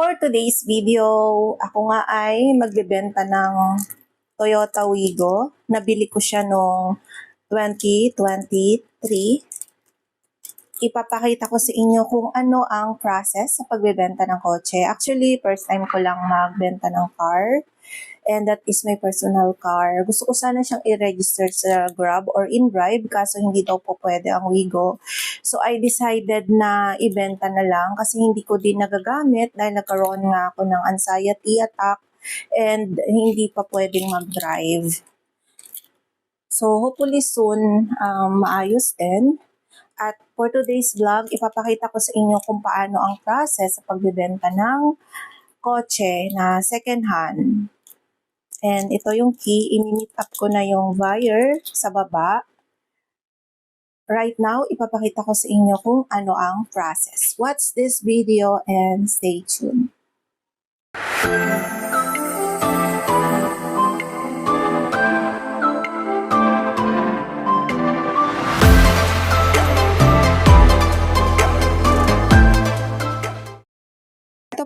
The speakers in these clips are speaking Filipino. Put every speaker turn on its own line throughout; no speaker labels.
For today's video, ako nga ay magbebenta ng Toyota Wigo. Nabili ko siya noong 2023. Ipapakita ko sa inyo kung ano ang process sa pagbebenta ng kotse. Actually, first time ko lang magbenta ng car. And that is my personal car. Gusto ko sana siyang i-register sa Grab or InDrive kaso hindi daw po pwede ang Wigo. So I decided na ibenta na lang kasi hindi ko din nagagamit dahil nagkaroon nga ako ng anxiety attack and hindi pa pwedeng mag-drive. So hopefully soon um, maayos din. At for today's vlog, ipapakita ko sa inyo kung paano ang process sa pagbebenta ng kotse na second hand. And ito yung key, inimit up ko na yung wire sa baba. Right now, ipapakita ko sa inyo kung ano ang process. Watch this video and stay tuned.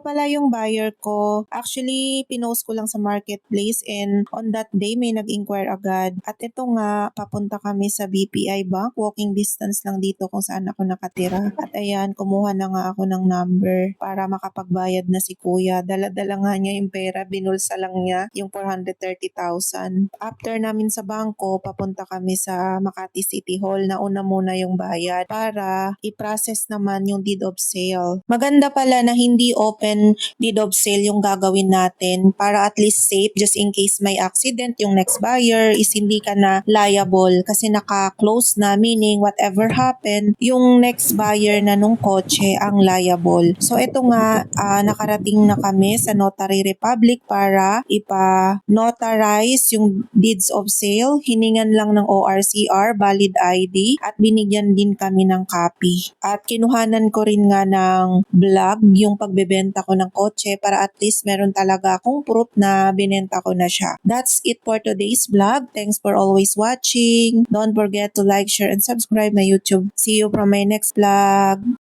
Pala yung buyer ko. Actually, pinost ko lang sa marketplace and on that day may nag-inquire agad. At ito nga, papunta kami sa BPI Bank. Walking distance lang dito kung saan ako nakatira. At ayan, kumuha na nga ako ng number para makapagbayad na si kuya. Dala-dala nga niya yung pera. Binulsa lang niya yung 430,000. After namin sa bangko, papunta kami sa Makati City Hall. Nauna muna yung bayad para i-process naman yung deed of sale. Maganda pala na hindi open deed of sale yung gagawin natin para at least safe just in case may accident yung next buyer is hindi ka na liable kasi naka-close na meaning whatever happen yung next buyer na nung kotse ang liable. So ito nga ah, nakarating na kami sa Notary Republic para ipa-notarize yung deeds of sale. Hiningan lang ng ORCR, valid ID at binigyan din kami ng copy. At kinuhanan ko rin nga ng vlog yung pagbebenta ko ng kotse para at least meron talaga akong proof na binenta ko na siya. That's it for today's vlog. Thanks for always watching. Don't forget to like, share, and subscribe my YouTube. See you from my next vlog.